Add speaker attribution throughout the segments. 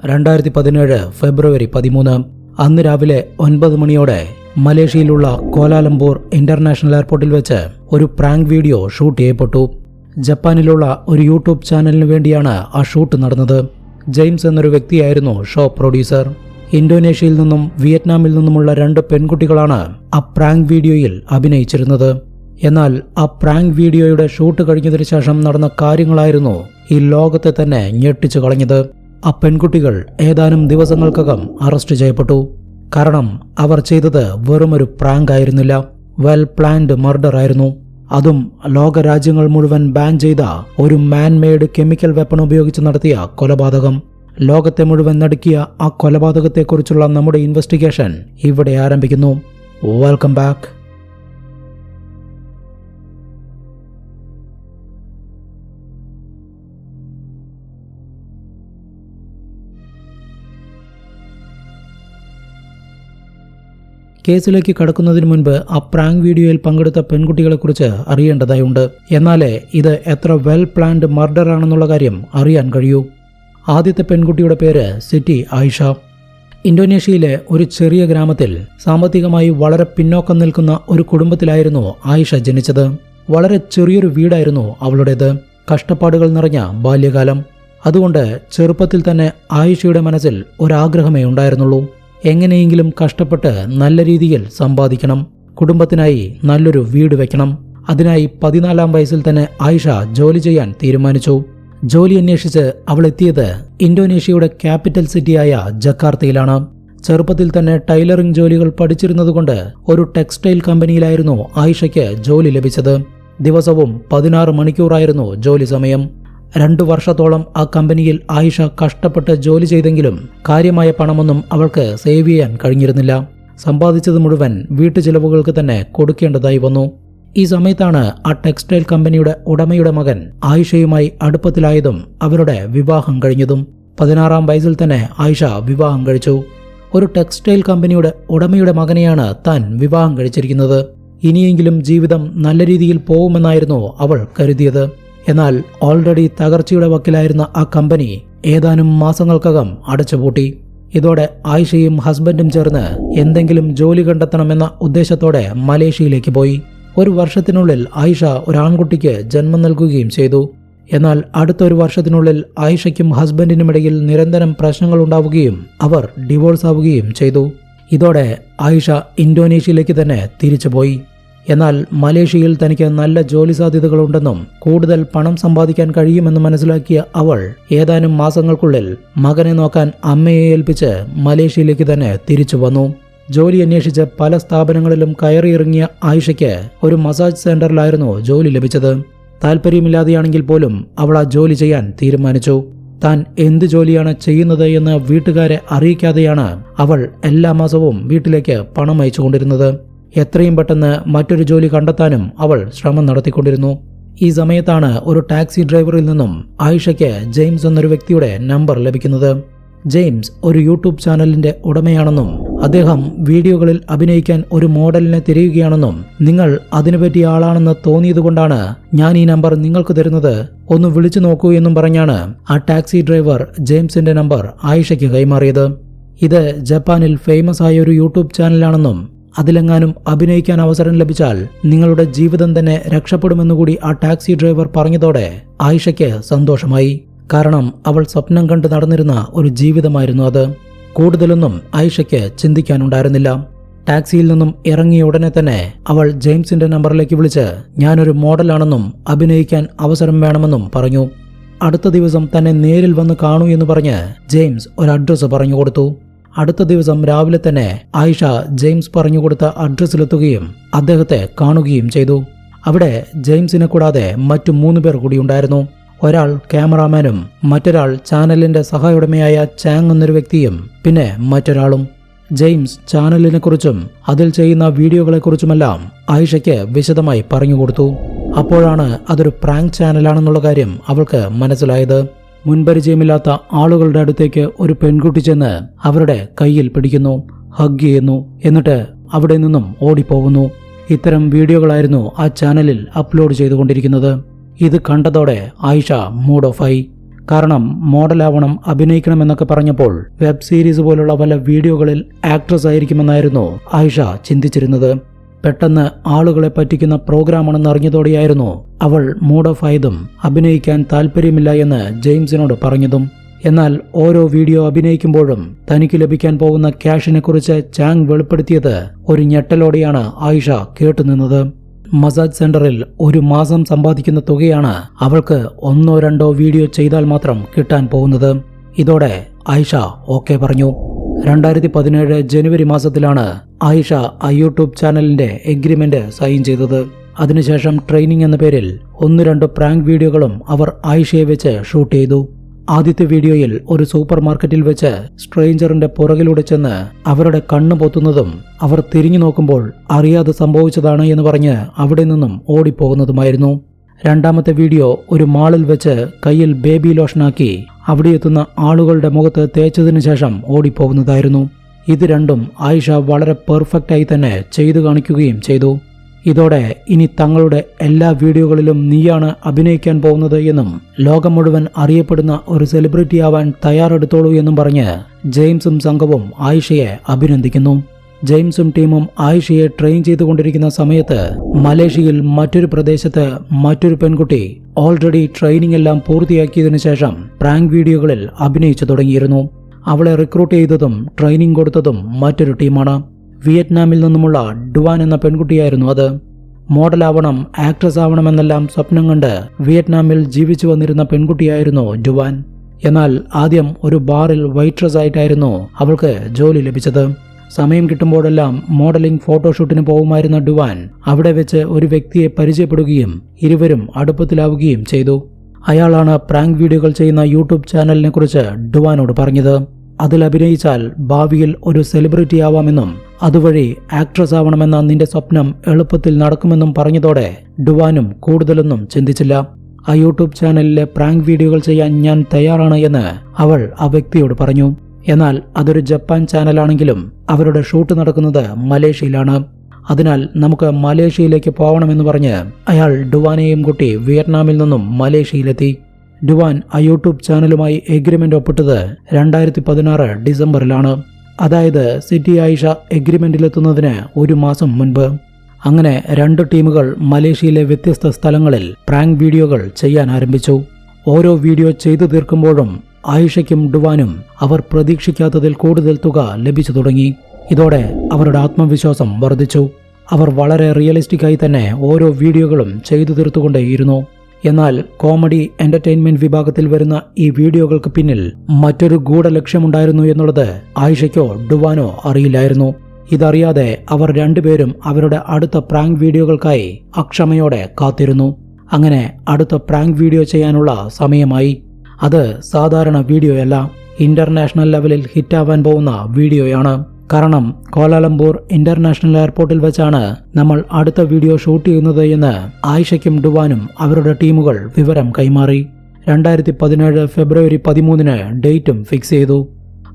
Speaker 1: രണ്ടായിരത്തി പതിനേഴ് ഫെബ്രുവരി പതിമൂന്ന്. അന്ന് രാവിലെ ഒൻപത് മണിയോടെ മലേഷ്യയിലുള്ള കോലാലംപൂർ ഇന്റർനാഷണൽ എയർപോർട്ടിൽ വെച്ച് ഒരു പ്രാങ്ക് വീഡിയോ ഷൂട്ട് ചെയ്യപ്പെട്ടു. ജപ്പാനിലുള്ള ഒരു യൂട്യൂബ് ചാനലിന് വേണ്ടിയാണ് ആ ഷൂട്ട് നടന്നത്. ജെയിംസ് എന്നൊരു വ്യക്തിയായിരുന്നു ഷോ പ്രൊഡ്യൂസർ. ഇന്തോനേഷ്യയിൽ നിന്നും വിയറ്റ്നാമിൽ നിന്നുമുള്ള രണ്ട് പെൺകുട്ടികളാണ് ആ പ്രാങ്ക് വീഡിയോയിൽ അഭിനയിച്ചിരുന്നത്. എന്നാൽ ആ പ്രാങ്ക് വീഡിയോയുടെ ഷൂട്ട് കഴിഞ്ഞതിന് ശേഷം നടന്ന കാര്യങ്ങളായിരുന്നു ഈ ലോകത്തെ തന്നെ ഞെട്ടിച്ചു കളഞ്ഞത്. ആ പെൺകുട്ടികൾ ഏതാനും ദിവസങ്ങൾക്കകം അറസ്റ്റ് ചെയ്യപ്പെട്ടു. കാരണം അവർ ചെയ്തത് വെറുമൊരു പ്രാങ്ക് ആയിരുന്നില്ല വെൽ പ്ലാൻഡ് മർഡർ ആയിരുന്നു. അതും ലോകരാജ്യങ്ങൾ മുഴുവൻ ബാൻ ചെയ്ത ഒരു മാൻമെയ്ഡ് കെമിക്കൽ വെപ്പൺ ഉപയോഗിച്ച് നടത്തിയ കൊലപാതകം. ലോകത്തെ മുഴുവൻ നടുക്കിയ ആ കൊലപാതകത്തെക്കുറിച്ചുള്ള നമ്മുടെ ഇൻവെസ്റ്റിഗേഷൻ ഇവിടെ ആരംഭിക്കുന്നു. വെൽക്കം ബാക്ക് കേസിലേക്ക് കടക്കുന്നതിന് മുൻപ് ആ പ്രാങ്ക് വീഡിയോയിൽ പങ്കെടുത്ത പെൺകുട്ടികളെക്കുറിച്ച് അറിയേണ്ടതായുണ്ട്. എന്നാലേ ഇത് എത്ര വെൽ പ്ലാൻഡ് മർഡർ ആണെന്നുള്ള കാര്യം അറിയാൻ കഴിയൂ. ആദ്യത്തെ പെൺകുട്ടിയുടെ പേര് സിറ്റി ആയിഷ. ഇന്തോനേഷ്യയിലെ ഒരു ചെറിയ ഗ്രാമത്തിൽ സാമ്പത്തികമായി വളരെ പിന്നോക്കം നിൽക്കുന്ന ഒരു കുടുംബത്തിലായിരുന്നു ആയിഷ ജനിച്ചത്. വളരെ ചെറിയൊരു വീടായിരുന്നു അവളുടേത്. കഷ്ടപ്പാടുകൾ നിറഞ്ഞ ബാല്യകാലം. അതുകൊണ്ട് ചെറുപ്പത്തിൽ തന്നെ ആയിഷയുടെ മനസ്സിൽ ഒരാഗ്രഹമേ ഉണ്ടായിരുന്നുള്ളൂ. എങ്ങനെയെങ്കിലും കഷ്ടപ്പെട്ട് നല്ല രീതിയിൽ സമ്പാദിക്കണം. കുടുംബത്തിനായി നല്ലൊരു വീട് വെക്കണം. അതിനായി പതിനാലാം വയസ്സിൽ തന്നെ ആയിഷ ജോലി ചെയ്യാൻ തീരുമാനിച്ചു. ജോലി അന്വേഷിച്ച് അവൾ എത്തിയത് ഇന്തോനേഷ്യയുടെ ക്യാപിറ്റൽ സിറ്റിയായ ജക്കാർത്തയിലാണ്. ചെറുപ്പത്തിൽ തന്നെ ടൈലറിംഗ് ജോലികൾ പഠിച്ചിരുന്നതുകൊണ്ട് ഒരു ടെക്സ്റ്റൈൽ കമ്പനിയിലായിരുന്നു ആയിഷയ്ക്ക് ജോലി ലഭിച്ചത്. ദിവസവും പതിനാറ് മണിക്കൂറായിരുന്നു ജോലി സമയം. രണ്ടു വർഷത്തോളം ആ കമ്പനിയിൽ ആയിഷ കഷ്ടപ്പെട്ട് ജോലി ചെയ്തെങ്കിലും കാര്യമായ പണമൊന്നും അവൾക്ക് സേവ് ചെയ്യാൻ കഴിഞ്ഞിരുന്നില്ല. സമ്പാദിച്ചത് മുഴുവൻ വീട്ടു ചിലവുകൾക്ക് തന്നെ കൊടുക്കേണ്ടതായി വന്നു. ഈ സമയത്താണ് ആ ടെക്സ്റ്റൈൽ കമ്പനിയുടെ ഉടമയുടെ മകൻ ആയിഷയുമായി അടുപ്പത്തിലായതും അവരുടെ വിവാഹം കഴിഞ്ഞതും. പതിനാറാം വയസ്സിൽ തന്നെ ആയിഷ വിവാഹം കഴിച്ചു. ഒരു ടെക്സ്റ്റൈൽ കമ്പനിയുടെ ഉടമയുടെ മകനെയാണ് താൻ വിവാഹം കഴിച്ചിരിക്കുന്നത്. ഇനിയെങ്കിലും ജീവിതം നല്ല രീതിയിൽ പോകുമെന്നായിരുന്നു അവൾ കരുതിയത്. എന്നാൽ ഓൾറെഡി തകർച്ചയുടെ വക്കിലായിരുന്ന ആ കമ്പനി ഏതാനും മാസങ്ങൾക്കകം അടച്ചുപൂട്ടി. ഇതോടെ ആയിഷയും ഹസ്ബൻഡും ചേർന്ന് എന്തെങ്കിലും ജോലി കണ്ടെത്തണമെന്ന ഉദ്ദേശത്തോടെ മലേഷ്യയിലേക്ക് പോയി. ഒരു വർഷത്തിനുള്ളിൽ ആയിഷ ഒരു ആൺകുട്ടിക്ക് ജന്മം നൽകുകയും ചെയ്തു. എന്നാൽ അടുത്തൊരു വർഷത്തിനുള്ളിൽ ആയിഷയ്ക്കും ഹസ്ബൻഡിനുമിടയിൽ നിരന്തരം പ്രശ്നങ്ങൾ ഉണ്ടാവുകയും അവർ ഡിവോഴ്സ് ആവുകയും ചെയ്തു. ഇതോടെ ആയിഷ ഇന്തോനേഷ്യയിലേക്ക് തന്നെ തിരിച്ചുപോയി. എന്നാൽ മലേഷ്യയിൽ തനിക്ക് നല്ല ജോലി സാധ്യതകളുണ്ടെന്നും കൂടുതൽ പണം സമ്പാദിക്കാൻ കഴിയുമെന്നും മനസ്സിലാക്കിയ അവൾ ഏതാനും മാസങ്ങൾക്കുള്ളിൽ മകനെ നോക്കാൻ അമ്മയെ ഏൽപ്പിച്ച് മലേഷ്യയിലേക്ക് തന്നെ തിരിച്ചു വന്നു. ജോലി അന്വേഷിച്ച് പല സ്ഥാപനങ്ങളിലും കയറിയിറങ്ങിയ ആയിഷയ്ക്ക് ഒരു മസാജ് സെന്ററിലായിരുന്നു ജോലി ലഭിച്ചത്. താല്പര്യമില്ലാതെയാണെങ്കിൽ പോലും അവൾ ആ ജോലി ചെയ്യാൻ തീരുമാനിച്ചു. താൻ എന്ത് ജോലിയാണ് ചെയ്യുന്നത് എന്ന് വീട്ടുകാരെ അറിയിക്കാതെയാണ് അവൾ എല്ലാ മാസവും വീട്ടിലേക്ക് പണം അയച്ചുകൊണ്ടിരുന്നത്. എത്രയും പെട്ടെന്ന് മറ്റൊരു ജോലി കണ്ടെത്താനും അവൾ ശ്രമം നടത്തിക്കൊണ്ടിരുന്നു. ഈ സമയത്താണ് ഒരു ടാക്സി ഡ്രൈവറിൽ നിന്നും ആയിഷയ്ക്ക് ജെയിംസ് എന്നൊരു വ്യക്തിയുടെ നമ്പർ ലഭിക്കുന്നത്. ജെയിംസ് ഒരു യൂട്യൂബ് ചാനലിന്റെ ഉടമയാണെന്നും അദ്ദേഹം വീഡിയോകളിൽ അഭിനയിക്കാൻ ഒരു മോഡലിനെ തിരയുകയാണെന്നും നിങ്ങൾ അതിനുപറ്റിയ ആളാണെന്ന് തോന്നിയതുകൊണ്ടാണ് ഞാൻ ഈ നമ്പർ നിങ്ങൾക്ക് തരുന്നത്. ഒന്ന് വിളിച്ചു നോക്കൂ എന്നും പറഞ്ഞാണ് ആ ടാക്സി ഡ്രൈവർ ജെയിംസിന്റെ നമ്പർ ആയിഷയ്ക്ക് കൈമാറിയത്. ഇത് ജപ്പാനിൽ ഫേമസ് ആയ ഒരു യൂട്യൂബ് ചാനലാണെന്നും അതിലെങ്ങാനും അഭിനയിക്കാൻ അവസരം ലഭിച്ചാൽ നിങ്ങളുടെ ജീവിതം തന്നെ രക്ഷപ്പെടുമെന്നുകൂടി ആ ടാക്സി ഡ്രൈവർ പറഞ്ഞതോടെ ആയിഷയ്ക്ക് സന്തോഷമായി. കാരണം അവൾ സ്വപ്നം കണ്ട് നടന്നിരുന്ന ഒരു ജീവിതമായിരുന്നു അത്. കൂടുതലൊന്നും ആയിഷയ്ക്ക് ചിന്തിക്കാനുണ്ടായിരുന്നില്ല. ടാക്സിയിൽ നിന്നും ഇറങ്ങിയ ഉടനെ തന്നെ അവൾ ജെയിംസിന്റെ നമ്പറിലേക്ക് വിളിച്ച് ഞാനൊരു മോഡലാണെന്നും അഭിനയിക്കാൻ അവസരം വേണമെന്നും പറഞ്ഞു. അടുത്ത ദിവസം തന്നെ നേരിൽ വന്ന് കാണൂ എന്ന് പറഞ്ഞ് ജെയിംസ് ഒരു അഡ്രസ്സ് പറഞ്ഞു കൊടുത്തു. അടുത്ത ദിവസം രാവിലെ തന്നെ ആയിഷ ജെയിംസ് പറഞ്ഞു കൊടുത്ത അഡ്രസ്സിലെത്തുകയും അദ്ദേഹത്തെ കാണുകയും ചെയ്തു. അവിടെ ജെയിംസിനെ കൂടാതെ മറ്റു മൂന്ന് പേർ കൂടി ഉണ്ടായിരുന്നു. ഒരാൾ ക്യാമറാമാനും മറ്റൊരാൾ ചാനലിന്റെ സഹയുടമയായ ചാങ് എന്നൊരു വ്യക്തിയും പിന്നെ മറ്റൊരാളും. ജെയിംസ് ചാനലിനെക്കുറിച്ചും അതിൽ ചെയ്യുന്ന വീഡിയോകളെക്കുറിച്ചുമെല്ലാം ആയിഷയ്ക്ക് വിശദമായി പറഞ്ഞു കൊടുത്തു. അപ്പോഴാണ് അതൊരു പ്രാങ്ക് ചാനലാണെന്നുള്ള കാര്യം അവൾക്ക് മനസ്സിലായത്. മുൻപരിചയമില്ലാത്ത ആളുകളുടെ അടുത്തേക്ക് ഒരു പെൺകുട്ടി ചെന്ന് അവരുടെ കയ്യിൽ പിടിക്കുന്നു ഹഗ് ചെയ്യുന്നു എന്നിട്ട് അവിടെ നിന്നും ഓടിപ്പോകുന്നു. ഇത്തരം വീഡിയോകളായിരുന്നു ആ ചാനലിൽ അപ്ലോഡ് ചെയ്തുകൊണ്ടിരിക്കുന്നത്. ഇത് കണ്ടതോടെ ആയിഷ മൂഡ് ഓഫായി കാരണം മോഡലാവണം അഭിനയിക്കണമെന്നൊക്കെ പറഞ്ഞപ്പോൾ വെബ് സീരീസ് പോലുള്ള പല വീഡിയോകളിൽ ആക്ട്രസ് ആയിരിക്കുമെന്നായിരുന്നു ആയിഷ ചിന്തിച്ചിരുന്നത്. പെട്ടെന്ന് ആളുകളെ പറ്റിക്കുന്ന പ്രോഗ്രാമാണെന്ന് അറിഞ്ഞതോടെയായിരുന്നു അവൾ മൂഡ് ഓഫ് ആയതും അഭിനയിക്കാൻ താല്പര്യമില്ല എന്ന് ജെയിംസിനോട് പറഞ്ഞതും. എന്നാൽ ഓരോ വീഡിയോ അഭിനയിക്കുമ്പോഴും തനിക്ക് ലഭിക്കാൻ പോകുന്ന ക്യാഷിനെ കുറിച്ച് ചാങ് വെളിപ്പെടുത്തിയത് ഒരു ഞെട്ടലോടെയാണ് ആയിഷ കേട്ടുനിന്നത്. മസാജ് സെന്ററിൽ ഒരു മാസം സമ്പാദിക്കുന്ന തുകയാണ് അവൾക്ക് ഒന്നോ രണ്ടോ വീഡിയോ ചെയ്താൽ മാത്രം കിട്ടാൻ പോകുന്നത്. ഇതോടെ ആയിഷ ഓക്കെ പറഞ്ഞു. രണ്ടായിരത്തി പതിനേഴ് ജനുവരി മാസത്തിലാണ് ആയിഷ ആ യൂട്യൂബ് ചാനലിന്റെ എഗ്രിമെന്റ് സൈൻ ചെയ്തത്. അതിനുശേഷം ട്രെയിനിങ് എന്ന പേരിൽ ഒന്ന് രണ്ട് പ്രാങ്ക് വീഡിയോകളും അവർ ആയിഷയെ വെച്ച് ഷൂട്ട് ചെയ്തു. ആദ്യത്തെ വീഡിയോയിൽ ഒരു സൂപ്പർ മാർക്കറ്റിൽ വെച്ച് സ്ട്രേഞ്ചറിന്റെ പുറകിലൂടെ ചെന്ന് അവരുടെ കണ്ണ് പൊത്തുന്നതും അവർ തിരിഞ്ഞു നോക്കുമ്പോൾ അറിയാതെ സംഭവിച്ചതാണ് എന്ന് പറഞ്ഞ് അവിടെ നിന്നും ഓടിപ്പോകുന്നതുമായിരുന്നു. രണ്ടാമത്തെ വീഡിയോ ഒരു മാളിൽ വെച്ച് കയ്യിൽ ബേബി ലോഷനാക്കി അവിടെ എത്തുന്ന ആളുകളുടെ മുഖത്ത് തേച്ചതിനു ശേഷം ഓടിപ്പോകുന്നതായിരുന്നു. ഇത് രണ്ടും ആയിഷ വളരെ പെർഫെക്റ്റായി തന്നെ ചെയ്തു കാണിക്കുകയും ചെയ്തു. ഇതോടെ ഇനി തങ്ങളുടെ എല്ലാ വീഡിയോകളിലും നീയാണ് അഭിനയിക്കാൻ പോകുന്നത് എന്നും ലോകം മുഴുവൻ അറിയപ്പെടുന്ന ഒരു സെലിബ്രിറ്റി ആവാൻ തയ്യാറെടുത്തോളൂ എന്നും പറഞ്ഞ് ജെയിംസും സംഘവും ആയിഷയെ അഭിനന്ദിക്കുന്നു. ജെയിംസും ടീമും ആയിഷയെ ട്രെയിൻ ചെയ്തുകൊണ്ടിരിക്കുന്ന സമയത്ത് മലേഷ്യയിൽ മറ്റൊരു പ്രദേശത്ത് മറ്റൊരു പെൺകുട്ടി ഓൾറെഡി ട്രെയിനിങ് എല്ലാം പൂർത്തിയാക്കിയതിനു ശേഷം പ്രാങ്ക് വീഡിയോകളിൽ അഭിനയിച്ചു തുടങ്ങിയിരുന്നു. അവളെ റിക്രൂട്ട് ചെയ്തതും ട്രെയിനിങ് കൊടുത്തതും മറ്റൊരു ടീമാണ്. വിയറ്റ്നാമിൽ നിന്നുമുള്ള ഡുവാൻ എന്ന പെൺകുട്ടിയായിരുന്നു അത്. മോഡലാവണം ആക്ട്രസ് ആവണമെന്നെല്ലാം സ്വപ്നം കണ്ട് വിയറ്റ്നാമിൽ ജീവിച്ചു വന്നിരുന്ന പെൺകുട്ടിയായിരുന്നു ഡുവാൻ. എന്നാൽ ആദ്യം ഒരു ബാറിൽ വൈറ്റ്രസ് ആയിട്ടായിരുന്നു അവൾക്ക് ജോലി ലഭിച്ചത്. സമയം കിട്ടുമ്പോഴെല്ലാം മോഡലിംഗ് ഫോട്ടോഷൂട്ടിന് പോകുമായിരുന്ന ഡുവാൻ അവിടെ വെച്ച് ഒരു വ്യക്തിയെ പരിചയപ്പെടുകയും ഇരുവരും അടുപ്പത്തിലാവുകയും ചെയ്തു. അയാളാണ് പ്രാങ്ക് വീഡിയോകൾ ചെയ്യുന്ന യൂട്യൂബ് ചാനലിനെ കുറിച്ച് ഡുവാനോട് പറഞ്ഞത്. അതിൽ അഭിനയിച്ചാൽ ഭാവിയിൽ ഒരു സെലിബ്രിറ്റി ആവാമെന്നും അതുവഴി ആക്ട്രസ് ആവണമെന്ന നിന്റെ സ്വപ്നം എളുപ്പത്തിൽ നടക്കുമെന്നും പറഞ്ഞതോടെ ഡുവാനും കൂടുതലൊന്നും ചിന്തിച്ചില്ല. ആ യൂട്യൂബ് ചാനലിലെ പ്രാങ്ക് വീഡിയോകൾ ചെയ്യാൻ ഞാൻ തയ്യാറാണ് എന്ന് അവൾ ആ വ്യക്തിയോട് പറഞ്ഞു. എന്നാൽ അതൊരു ജപ്പാൻ ചാനലാണെങ്കിലും അവരുടെ ഷൂട്ട് നടക്കുന്നത് മലേഷ്യയിലാണ്. അതിനാൽ നമുക്ക് മലേഷ്യയിലേക്ക് പോകണമെന്ന് പറഞ്ഞ് അയാൾ ഡുവാനെയും കുട്ടി വിയറ്റ്നാമിൽ നിന്നും മലേഷ്യയിലെത്തി. ഡുവാൻ ആ യൂട്യൂബ് ചാനലുമായി എഗ്രിമെന്റ് ഒപ്പിട്ടത് രണ്ടായിരത്തി പതിനാറ് ഡിസംബറിലാണ്. അതായത് സിറ്റി ആയിഷ എഗ്രിമെന്റിലെത്തുന്നതിന് ഒരു മാസം മുൻപ്. അങ്ങനെ രണ്ട് ടീമുകൾ മലേഷ്യയിലെ വ്യത്യസ്ത സ്ഥലങ്ങളിൽ പ്രാങ്ക് വീഡിയോകൾ ചെയ്യാൻ ആരംഭിച്ചു. ഓരോ വീഡിയോ ചെയ്തു തീർക്കുമ്പോഴും ആയിഷയ്ക്കും ഡുവാനും അവർ പ്രതീക്ഷിക്കാത്തതിൽ കൂടുതൽ തുക ലഭിച്ചു തുടങ്ങി. ഇതോടെ അവരുടെ ആത്മവിശ്വാസം വർദ്ധിച്ചു. അവർ വളരെ റിയലിസ്റ്റിക്കായി തന്നെ ഓരോ വീഡിയോകളും ചെയ്തു തീർത്തുകൊണ്ടേയിരുന്നു. എന്നാൽ കോമഡി എന്റർടൈൻമെന്റ് വിഭാഗത്തിൽ വരുന്ന ഈ വീഡിയോകൾക്ക് പിന്നിൽ മറ്റൊരു ഗൂഢ ലക്ഷ്യമുണ്ടായിരുന്നു എന്നുള്ളത് ആയിഷയ്ക്കോ ഡുവാനോ അറിയില്ലായിരുന്നു. ഇതറിയാതെ അവർ രണ്ടുപേരും അവരുടെ അടുത്ത പ്രാങ്ക് വീഡിയോകൾക്കായി അക്ഷമയോടെ കാത്തിരുന്നു. അങ്ങനെ അടുത്ത പ്രാങ്ക് വീഡിയോ ചെയ്യാനുള്ള സമയമായി. അത് സാധാരണ വീഡിയോയല്ല. ഇന്റർനാഷണൽ ലെവലിൽ ഹിറ്റാവാൻ പോകുന്ന വീഡിയോയാണ്. കാരണം കോലാലംപൂർ ഇന്റർനാഷണൽ എയർപോർട്ടിൽ വെച്ചാണ് നമ്മൾ അടുത്ത വീഡിയോ ഷൂട്ട് ചെയ്യുന്നത് എന്ന് ആയിഷയ്ക്കും ഡുവാനും അവരുടെ ടീമുകൾ വിവരം കൈമാറി. രണ്ടായിരത്തി പതിനേഴ് ഫെബ്രുവരി പതിമൂന്നിന് ഡേറ്റും ഫിക്സ് ചെയ്തു.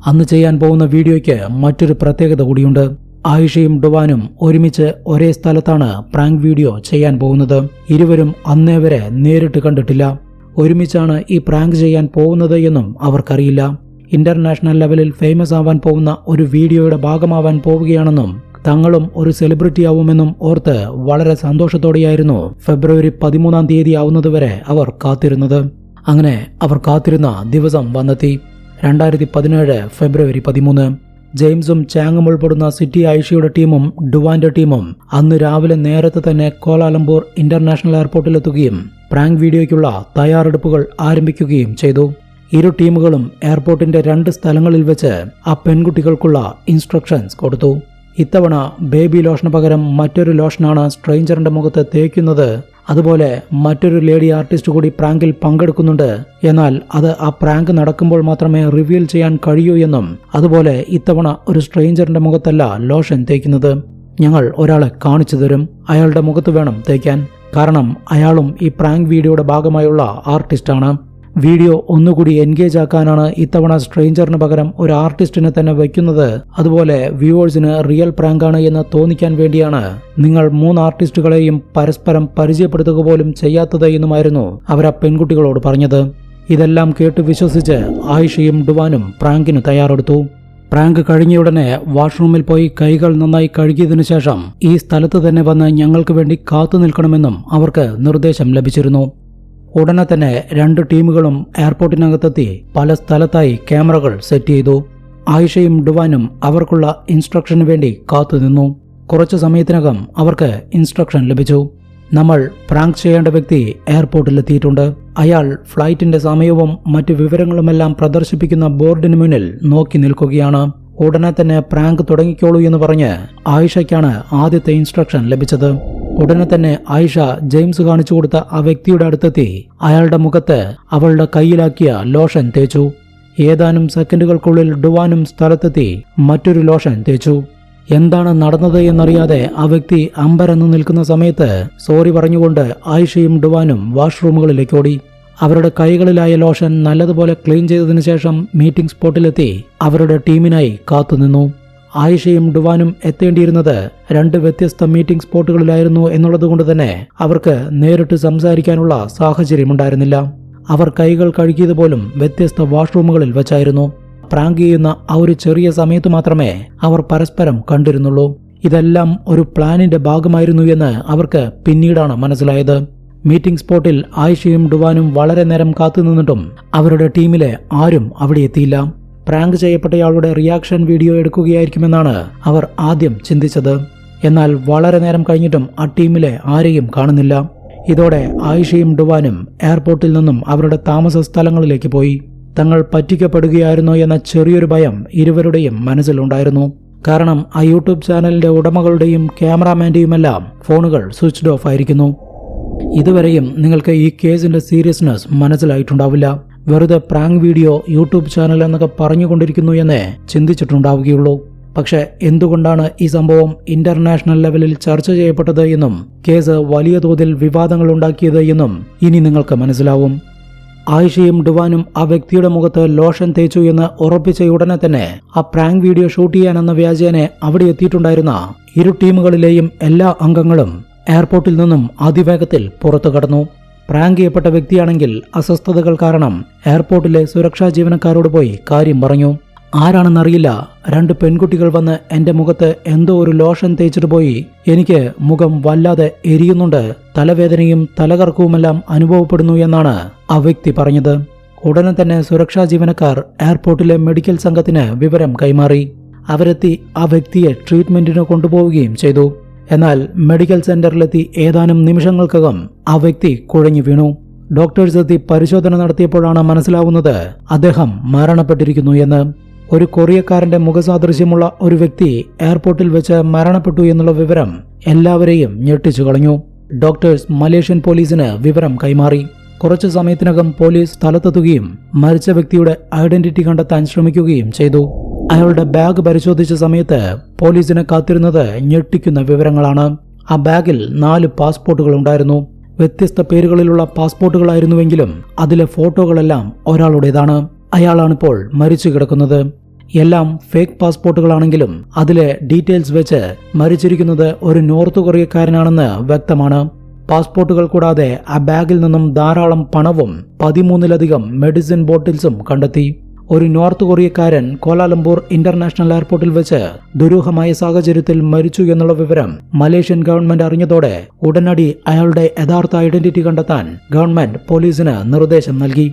Speaker 1: അന്ന് ചെയ്യാൻ പോകുന്ന വീഡിയോയ്ക്ക് മറ്റൊരു പ്രത്യേകത കൂടിയുണ്ട്. ആയിഷയും ഡുവാനും ഒരുമിച്ച് ഒരേ സ്ഥലത്താണ് പ്രാങ്ക് വീഡിയോ ചെയ്യാൻ പോകുന്നത്. ഇരുവരും അന്നേ വരെ നേരിട്ട് കണ്ടിട്ടില്ല. ഒരുമിച്ചാണ് ഈ പ്രാങ്ക് ചെയ്യാൻ പോകുന്നത് എന്നും അവർക്കറിയില്ല. ഇന്റർനാഷണൽ ലെവലിൽ ഫേമസ് ആവാൻ പോകുന്ന ഒരു വീഡിയോയുടെ ഭാഗമാവാൻ പോവുകയാണെന്നും തങ്ങളും ഒരു സെലിബ്രിറ്റി ആവുമെന്നും ഓർത്ത് വളരെ സന്തോഷത്തോടെയായിരുന്നു ഫെബ്രുവരി പതിമൂന്നാം തീയതി ആവുന്നതുവരെ അവർ കാത്തിരുന്നത്. അങ്ങനെ അവർ കാത്തിരുന്ന ദിവസം വന്നെത്തി. രണ്ടായിരത്തി പതിനേഴ് ഫെബ്രുവരി പതിമൂന്ന്. ജെയിംസും ചാങ്ങും ഉൾപ്പെടുന്ന സിറ്റി ഐഷയുടെ ടീമും ഡുവാന്റെ ടീമും അന്ന് രാവിലെ നേരത്തെ തന്നെ കോലാലംപൂർ ഇന്റർനാഷണൽ എയർപോർട്ടിലെത്തുകയും പ്രാങ്ക് വീഡിയോയ്ക്കുള്ള തയ്യാറെടുപ്പുകൾ ആരംഭിക്കുകയും ചെയ്തു. ഇരു ടീമുകളും എയർപോർട്ടിന്റെ രണ്ട് സ്ഥലങ്ങളിൽ വെച്ച് ആ പെൺകുട്ടികൾക്കുള്ള ഇൻസ്ട്രക്ഷൻസ് കൊടുത്തു. ഇത്തവണ ബേബി ലോഷന് പകരം മറ്റൊരു ലോഷനാണ് സ്ട്രെയിഞ്ചറിന്റെ മുഖത്ത് തേക്കുന്നത് അതുപോലെ മറ്റൊരു ലേഡി ആർട്ടിസ്റ്റ് കൂടി പ്രാങ്കിൽ പങ്കെടുക്കുന്നുണ്ട്. എന്നാൽ അത് ആ പ്രാങ്ക് നടക്കുമ്പോൾ മാത്രമേ റിവീൽ ചെയ്യാൻ കഴിയൂ എന്നും അതുപോലെ ഇത്തവണ ഒരു സ്ട്രെയിഞ്ചറിന്റെ മുഖത്തല്ല ലോഷൻ തേക്കുന്നത്. ഞങ്ങൾ ഒരാളെ കാണിച്ചു തരും. അയാളുടെ മുഖത്ത് വേണം തേക്കാൻ. കാരണം അയാളും ഈ പ്രാങ്ക് വീഡിയോയുടെ ഭാഗമായുള്ള ആർട്ടിസ്റ്റാണ്. വീഡിയോ ഒന്നുകൂടി എൻഗേജ് ആക്കാനാണ് ഇത്തവണ സ്ട്രേഞ്ചറിന് പകരം ഒരു ആർട്ടിസ്റ്റിനെ തന്നെ വയ്ക്കുന്നത്. അതുപോലെ വ്യൂവേഴ്സിന് റിയൽ പ്രാങ്കാണ് എന്ന് തോന്നിക്കാൻ വേണ്ടിയാണ്. നിങ്ങൾ മൂന്ന് ആർട്ടിസ്റ്റുകളെയും പരസ്പരം പരിചയപ്പെടുത്തുക പോലും ചെയ്യാത്തത് എന്നുമായിരുന്നു അവർ ആ പെൺകുട്ടികളോട് പറഞ്ഞത്. ഇതെല്ലാം കേട്ട് വിശ്വസിച്ച് ആയിഷയും ഡുവാനും പ്രാങ്കിന് തയ്യാറെടുത്തു. പ്രാങ്ക് കഴിഞ്ഞയുടനെ വാഷ്റൂമിൽ പോയി കൈകൾ നന്നായി കഴുകിയതിനു ശേഷം ഈ സ്ഥലത്ത് തന്നെ വന്ന് ഞങ്ങൾക്ക് വേണ്ടി കാത്തു നിൽക്കണമെന്നും അവർക്ക് നിർദ്ദേശം ലഭിച്ചിരുന്നു. ഉടനെ തന്നെ രണ്ട് ടീമുകളും എയർപോർട്ടിനകത്തെത്തി പല സ്ഥലത്തായി ക്യാമറകൾ സെറ്റ് ചെയ്തു. ആയിഷയും ഡുവാനും അവർക്കുള്ള ഇൻസ്ട്രക്ഷന് വേണ്ടി കാത്തുനിന്നു കുറച്ചു സമയത്തിനകം അവർക്ക് ഇൻസ്ട്രക്ഷൻ ലഭിച്ചു. നമ്മൾ പ്രാങ്ക് ചെയ്യേണ്ട വ്യക്തി എയർപോർട്ടിലെത്തിയിട്ടുണ്ട്. അയാൾ ഫ്ലൈറ്റിന്റെ സമയവും മറ്റു വിവരങ്ങളുമെല്ലാം പ്രദർശിപ്പിക്കുന്ന ബോർഡിന് മുന്നിൽ നോക്കി നിൽക്കുകയാണ്. ഉടനെ തന്നെ പ്രാങ്ക് തുടങ്ങിക്കോളൂ എന്ന് പറഞ്ഞ് ആയിഷയ്ക്കാണ് ആദ്യത്തെ ഇൻസ്ട്രക്ഷൻ ലഭിച്ചത്. ഉടനെ തന്നെ ആയിഷ ജെയിംസ് കാണിച്ചു കൊടുത്ത ആ വ്യക്തിയുടെ അടുത്തെത്തി. അയാളുടെ മുഖത്ത് അവളുടെ കയ്യിലാക്കിയ ലോഷൻ തേച്ചു. ഏതാനും സെക്കൻഡുകൾക്കുള്ളിൽ ഡുവാനും സ്ഥലത്തെത്തി മറ്റൊരു ലോഷൻ തേച്ചു. എന്താണ് നടന്നത് എന്നറിയാതെ ആ വ്യക്തി അമ്പരന്ന് നിൽക്കുന്ന സമയത്ത് സോറി പറഞ്ഞുകൊണ്ട് ആയിഷയും ഡുവാനും വാഷ്റൂമുകളിലേക്ക് ഓടി. അവരുടെ കൈകളിലായ ലോഷൻ നല്ലതുപോലെ ക്ലീൻ ചെയ്തതിനു ശേഷം മീറ്റിംഗ് സ്പോട്ടിലെത്തി അവരുടെ ടീമിനായി കാത്തുനിന്നു. ആയിഷയും ഡുവാനും എത്തേണ്ടിയിരുന്നത് രണ്ട് വ്യത്യസ്ത മീറ്റിംഗ് സ്പോട്ടുകളിലായിരുന്നു എന്നുള്ളതുകൊണ്ട് തന്നെ അവർക്ക് നേരിട്ട് സംസാരിക്കാനുള്ള സാഹചര്യമുണ്ടായിരുന്നില്ല. അവർ കൈകൾ കഴുകിയത് പോലും വ്യത്യസ്ത വാഷ്റൂമുകളിൽ വെച്ചായിരുന്നു. പ്രാങ്ക് ചെയ്യുന്ന ആ ഒരു ചെറിയ സമയത്ത് മാത്രമേ അവർ പരസ്പരം കണ്ടിരുന്നുള്ളൂ. ഇതെല്ലാം ഒരു പ്ലാനിന്റെ ഭാഗമായിരുന്നു എന്ന് അവർക്ക് പിന്നീടാണ് മനസ്സിലായത്. മീറ്റിംഗ് സ്പോട്ടിൽ ആയിഷയും ഡുവാനും വളരെ നേരം കാത്തുനിന്നിട്ടും അവരുടെ ടീമിലെ ആരും അവിടെ എത്തിയില്ല. പ്രാങ്ക് ചെയ്യപ്പെട്ടയാളുടെ റിയാക്ഷൻ വീഡിയോ എടുക്കുകയായിരിക്കുമെന്നാണ് അവർ ആദ്യം ചിന്തിച്ചത്. എന്നാൽ വളരെ നേരം കഴിഞ്ഞിട്ടും ആ ടീമിലെ ആരെയും കാണുന്നില്ല. ഇതോടെ ആയിഷയും ഡുവാനും എയർപോർട്ടിൽ നിന്നും അവരുടെ താമസ സ്ഥലങ്ങളിലേക്ക് പോയി. തങ്ങൾ പറ്റിക്കപ്പെടുകയായിരുന്നോ എന്ന ചെറിയൊരു ഭയം ഇരുവരുടെയും മനസ്സിലുണ്ടായിരുന്നു. കാരണം ആ യൂട്യൂബ് ചാനലിന്റെ ഉടമകളുടെയും ക്യാമറാമാന്റെയുമെല്ലാം ഫോണുകൾ സ്വിച്ച്ഡ് ഓഫ് ആയിരിക്കുന്നു. ഇതുവരെയും നിങ്ങൾക്ക് ഈ കേസിന്റെ സീരിയസ്നെസ് മനസ്സിലായിട്ടുണ്ടാവില്ല. വെറുതെ പ്രാങ്ക് വീഡിയോ യൂട്യൂബ് ചാനൽ എന്നൊക്കെ പറഞ്ഞുകൊണ്ടിരിക്കുന്നു എന്നേ ചിന്തിച്ചിട്ടുണ്ടാവുകയുള്ളൂ. പക്ഷെ എന്തുകൊണ്ടാണ് ഈ സംഭവം ഇന്റർനാഷണൽ ലെവലിൽ ചർച്ച ചെയ്യപ്പെട്ടത് എന്നും കേസ് വലിയ തോതിൽ വിവാദങ്ങൾ ഉണ്ടാക്കിയത് എന്നും ഇനി നിങ്ങൾക്ക് മനസ്സിലാവും. ആയിഷയും ഡുവാനും ആ വ്യക്തിയുടെ മുഖത്ത് ലോഷൻ തേച്ചു എന്ന് ഉറപ്പിച്ച ഉടനെ തന്നെ ആ പ്രാങ്ക് വീഡിയോ ഷൂട്ട് ചെയ്യാനെന്ന വ്യാജേനെ അവിടെ എത്തിയിട്ടുണ്ടായിരുന്ന ഇരു ടീമുകളിലെയും എല്ലാ അംഗങ്ങളും എയർപോർട്ടിൽ നിന്നും അതിവേഗത്തിൽ പുറത്തു കടന്നു. പ്രാങ്ക് ചെയ്യപ്പെട്ട വ്യക്തിയാണെങ്കിൽ അസ്വസ്ഥതകൾ കാരണം എയർപോർട്ടിലെ സുരക്ഷാ ജീവനക്കാരോട് പോയി കാര്യം പറഞ്ഞു. ആരാണെന്നറിയില്ല. രണ്ട് പെൺകുട്ടികൾ വന്ന് എന്റെ മുഖത്ത് എന്തോ ഒരു ലോഷൻ തേച്ചിട്ട് പോയി. എനിക്ക് മുഖം വല്ലാതെ എരിയുന്നുണ്ട്. തലവേദനയും തലകറക്കവുമെല്ലാം അനുഭവപ്പെടുന്നു എന്നാണ് ആ വ്യക്തി പറഞ്ഞത്. ഉടനെ തന്നെ സുരക്ഷാ ജീവനക്കാർ എയർപോർട്ടിലെ മെഡിക്കൽ സംഘത്തിന് വിവരം കൈമാറി. അവരെത്തി ആ വ്യക്തിയെ ട്രീറ്റ്മെന്റിന് കൊണ്ടുപോവുകയും ചെയ്തു. എന്നാൽ മെഡിക്കൽ സെന്ററിലെത്തി ഏതാനും നിമിഷങ്ങൾക്കകം ആ വ്യക്തി കുഴഞ്ഞു വീണു. ഡോക്ടേഴ്സ് എത്തി പരിശോധന നടത്തിയപ്പോഴാണ് മനസ്സിലാവുന്നത് അദ്ദേഹം മരണപ്പെട്ടിരിക്കുന്നു എന്ന്. ഒരു കൊറിയക്കാരന്റെ മുഖസാദൃശ്യമുള്ള ഒരു വ്യക്തി എയർപോർട്ടിൽ വെച്ച് മരണപ്പെട്ടു എന്നുള്ള വിവരം എല്ലാവരെയും ഞെട്ടിച്ചു കളഞ്ഞു. ഡോക്ടേഴ്സ് മലേഷ്യൻ പോലീസിന് വിവരം കൈമാറി. കുറച്ചു സമയത്തിനകം പോലീസ് സ്ഥലത്തെത്തുകയും മരിച്ച വ്യക്തിയുടെ ഐഡന്റിറ്റി കണ്ടെത്താൻ ശ്രമിക്കുകയും ചെയ്തു. അയാളുടെ ബാഗ് പരിശോധിച്ച സമയത്ത് പോലീസിനെ കാത്തിരുന്നത് ഞെട്ടിക്കുന്ന വിവരങ്ങളാണ്. ആ ബാഗിൽ നാല് പാസ്പോർട്ടുകൾ ഉണ്ടായിരുന്നു. വ്യത്യസ്ത പേരുകളിലുള്ള പാസ്പോർട്ടുകളായിരുന്നുവെങ്കിലും അതിലെ ഫോട്ടോകളെല്ലാം ഒരാളുടേതാണ്. അയാളാണിപ്പോൾ മരിച്ചു കിടക്കുന്നത്. എല്ലാം ഫേക്ക് പാസ്പോർട്ടുകളാണെങ്കിലും അതിലെ ഡീറ്റെയിൽസ് വെച്ച് മരിച്ചിരിക്കുന്നത് ഒരു നോർത്ത് കൊറിയക്കാരനാണെന്ന് വ്യക്തമാണ്. പാസ്പോർട്ടുകൾ കൂടാതെ ആ ബാഗിൽ നിന്നും ധാരാളം പണവും പതിമൂന്നിലധികം മെഡിസിൻ ബോട്ടിൽസും കണ്ടെത്തി. ഒരു നോർത്ത് കൊറിയക്കാരൻ കോലാലംപൂർ ഇന്റർനാഷണൽ എയർപോർട്ടിൽ വെച്ച് ദുരൂഹമായ സാഹചര്യത്തിൽ മരിച്ചു എന്നുള്ള വിവരം മലേഷ്യൻ ഗവൺമെന്റ് അറിഞ്ഞതോടെ ഉടനടി അയാളുടെ യഥാർത്ഥ ഐഡന്റിറ്റി കണ്ടെത്താൻ ഗവൺമെന്റ് പോലീസിന് നിർദ്ദേശം നൽകി.